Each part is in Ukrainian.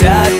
Ця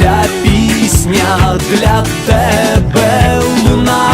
Ця пісня для тебе лунає.